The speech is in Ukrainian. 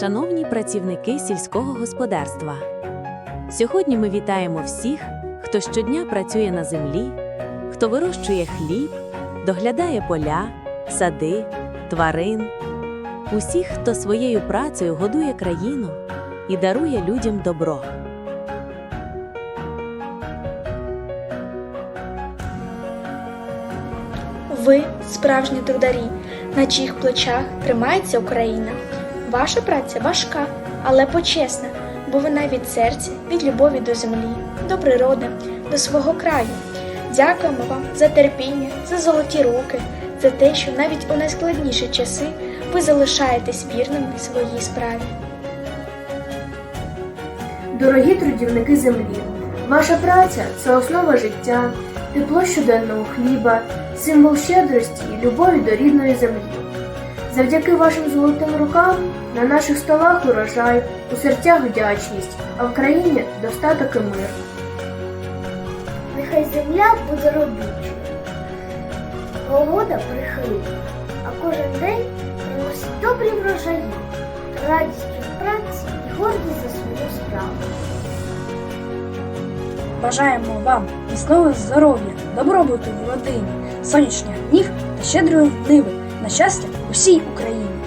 Шановні працівники сільського господарства, сьогодні ми вітаємо всіх, хто щодня працює на землі, хто вирощує хліб, доглядає поля, сади, тварин, усіх, хто своєю працею годує країну і дарує людям добро. Ви справжні трударі, на чиїх плечах тримається Україна. Ваша праця важка, але почесна, бо вона від серця, від любові до землі, до природи, до свого краю. Дякуємо вам за терпіння, за золоті руки, за те, що навіть у найскладніші часи ви залишаєтесь вірними своїй справі. Дорогі трудівники землі, ваша праця це основа життя, тепло щоденного хліба, символ щедрості і любові до рідної землі. Завдяки вашим золотим рукам на наших столах урожай, у серцях вдячність, а в країні достаток і мир. Нехай земля буде родючою, погода прихильна, а кожен день приносить добрі врожаї, радість від праці і гордість за свою справу. Бажаємо вам міцного здоров'я, добробуту в родині, сонячних днів та щедрої ниви на щастя усій Україні.